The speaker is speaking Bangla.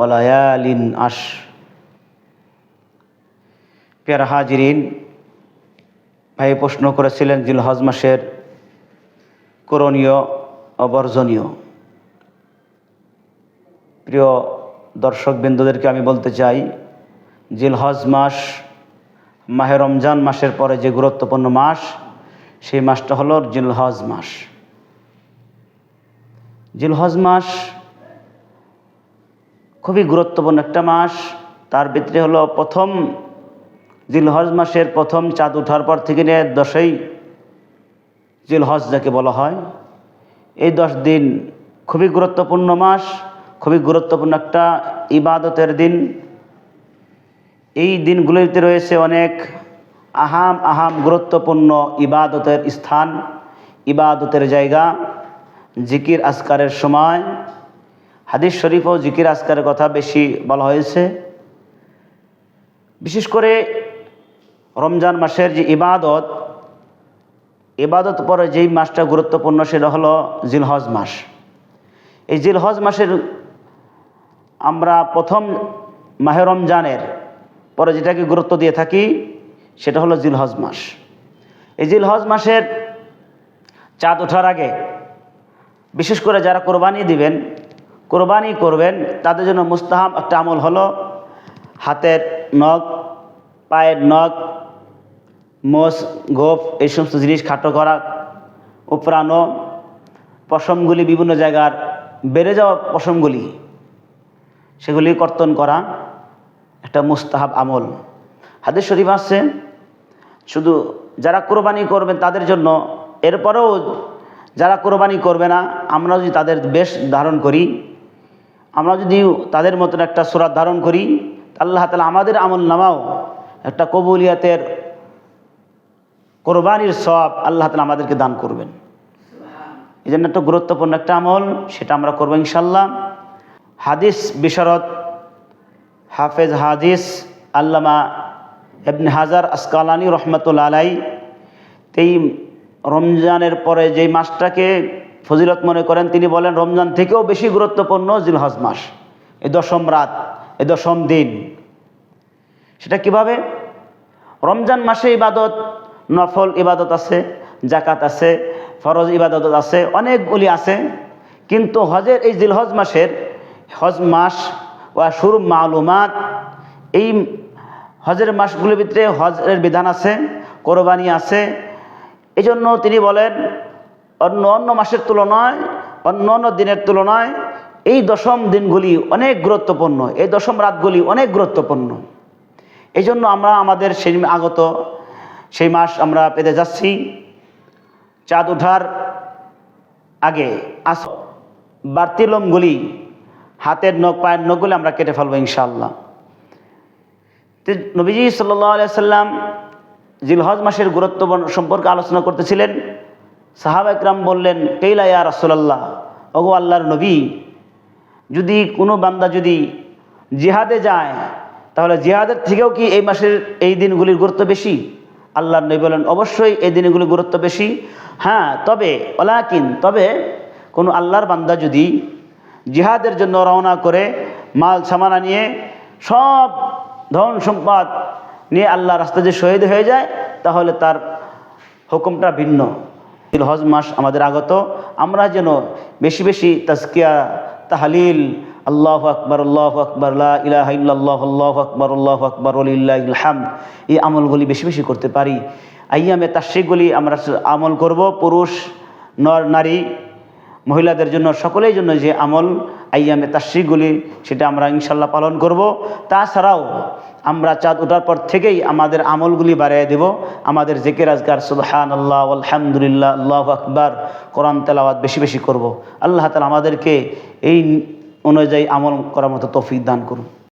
ওলায়ালিন আশ। পেয়ারা হাজিরিন, ভাই প্রশ্ন করেছিলেন জিল হজ মাসের করণীয় অবর্জনীয় প্রিয় দর্শক বিন্দুদেরকে আমি বলতে চাই, জিল হজ মাস, মাহে রমজান মাসের পরে যে গুরুত্বপূর্ণ মাস, সেই মাসটা হলো জিল হজ মাস। জিল হজ মাস খুবই গুরুত্বপূর্ণ একটা মাস। তার ভিতরে হলো প্রথম জিলহজ মাসের প্রথম চাঁদ ওঠার পর থেকে নিয়ে দশই জিলহজ যাকে বলা হয়। এই দশ দিন খুবই গুরুত্বপূর্ণ মাস, খুবই গুরুত্বপূর্ণ একটা ইবাদতের দিন। এই দিনগুলিতে রয়েছে অনেক আহাম আহাম গুরুত্বপূর্ণ ইবাদতের স্থান, ইবাদতের জায়গা। জিকির আসকারের সময় হাদিস শরীফ ও জিকির আসকারের কথা বেশি বলা হয়েছে। বিশেষ করে রমজান মাসের যে ইবাদত ইবাদত পরে যেই মাসটা গুরুত্বপূর্ণ সেটা হলো জিলহজ মাস। এই জিলহজ মাসের আমরা প্রথম মাহে রমজানের পরে যেটাকে গুরুত্ব দিয়ে থাকি, সেটা হলো জিলহজ মাস। এই জিলহজ মাসের চাঁদ ওঠার আগে বিশেষ করে যারা কোরবানি দিবেন কোরবানি করবেন, তাদের জন্য মুস্তাহাব একটা আমল হলো, হাতের নখ, পায়ের নখ, মোষ গোপ এই সমস্ত জিনিস খাটো করা, উপরানো পশমগুলি বিভিন্ন জায়গার বেড়ে যাওয়া পশমগুলি, সেগুলি কর্তন করা একটা মুস্তাহাব আমল। হাদিস শরীফ আসছে শুধু যারা কোরবানি করবেন তাদের জন্য, এরপরেও যারা কোরবানি করবে না, আমরা যদি তাদের বেশ ধারণ করি আমরা যদি তাদের মতন একটা সুরাত ধারণ করি আল্লাহ তালা আমাদের আমল নামাও, একটা কবুলিয়াতের কোরবানির সব আল্লাহ তালা আমাদেরকে দান করবেন। এই জন্য একটা গুরুত্বপূর্ণ একটা আমল, সেটা আমরা করব ইনশাল্লাহ হাদিস বিশারদ হাফেজ হাদিস আল্লামা এবনে হাজার আসকালানি রহমতুল্লা আলাই এই রমজানের পরে যেই মাসটাকে ফজিলত মনে করেন, তিনি বলেন, রমজান থেকেও বেশি গুরুত্বপূর্ণ জিলহজ মাস। এই দশম রাত এই দশম দিন। সেটা কীভাবে? রমজান মাসে ইবাদত, নফল ইবাদত আছে জাকাত আছে, ফরজ ইবাদত আছে, অনেকগুলি আছে। কিন্তু হজের এই জিলহজ মাসের হজ মাস ও সুর মালুমাত, এই হজের মাসগুলির ভিতরে হজের বিধান আছে, কোরবানি আছে। এই জন্য তিনি বলেন অন্য অন্য মাসের তুলনায়, অন্য অন্য দিনের তুলনায় এই দশম দিনগুলি অনেক গুরুত্বপূর্ণ, এই দশম রাতগুলি অনেক গুরুত্বপূর্ণ। এই জন্য আমরা আমাদের সেই আগত, সেই মাস আমরা পেতে যাচ্ছি। চাঁদ ওঠার আগে আস বাড়তি লোমগুলি হাতের নখ, পায়ের নখগুলি আমরা কেটে ফেলব ইনশাআল্লাহ। তো নবীজি সাল্লাহ সাল্লাম জিলহজ মাসের গুরুত্ব সম্পর্কে আলোচনা করতেছিলেন। সাহাব একরাম বললেন, কেইলা ইয়া রাসুলাল্লাহ? ওগো আল্লাহর নবী, যদি কোনো বান্দা যদি জিহাদে যায়, তাহলে জিহাদের থেকেও কি এই মাসের এই দিনগুলির গুরুত্ব বেশি? আল্লাহর নবী বলেন অবশ্যই এই দিনগুলির গুরুত্ব বেশি। হ্যাঁ তবে, ওলাকিন, তবে কোনো আল্লাহর বান্দা যদি জিহাদের জন্য রওনা করে, মাল, সামানা নিয়ে সব ধন সম্পদ নিয়ে আল্লাহ রাস্তা যে শহীদ হয়ে যায়, তাহলে তার হুকুমটা ভিন্ন। হজ মাস আমাদের আগত। আমরা যেন বেশি বেশি তাজকিয়া, তাহালিল, আল্লাহ আকবর আল্লাহ আকবর ইলাহ ইল্লাল্লাহ, আল্লাহ আকবর আল্লাহ আকবর হাম এই আমলগুলি বেশি বেশি করতে পারি। আইয়ামে তাশ্রিকগুলি আমরা আমল করব পুরুষ, নর, নারী, মহিলাদের জন্য, সকলের জন্য যে আমল আইয়ামে তাশ্রিকগুলি, সেটা আমরা ইনশাল্লাহ পালন করব। তাছাড়াও আমরা চাঁদ ওঠার পর থেকেই আমাদের আমলগুলি বাড়িয়ে দেব। আমাদের জেকের আজগার সুলহান আল্লাহ আলহামদুলিল্লাহ, আল্লাহ আকবার, কোরআন তেলাওয়াত বেশি বেশি করব। আল্লাহ তালা আমাদেরকে এই অনুযায়ী আমল করার মতো তৌফিক দান করুন।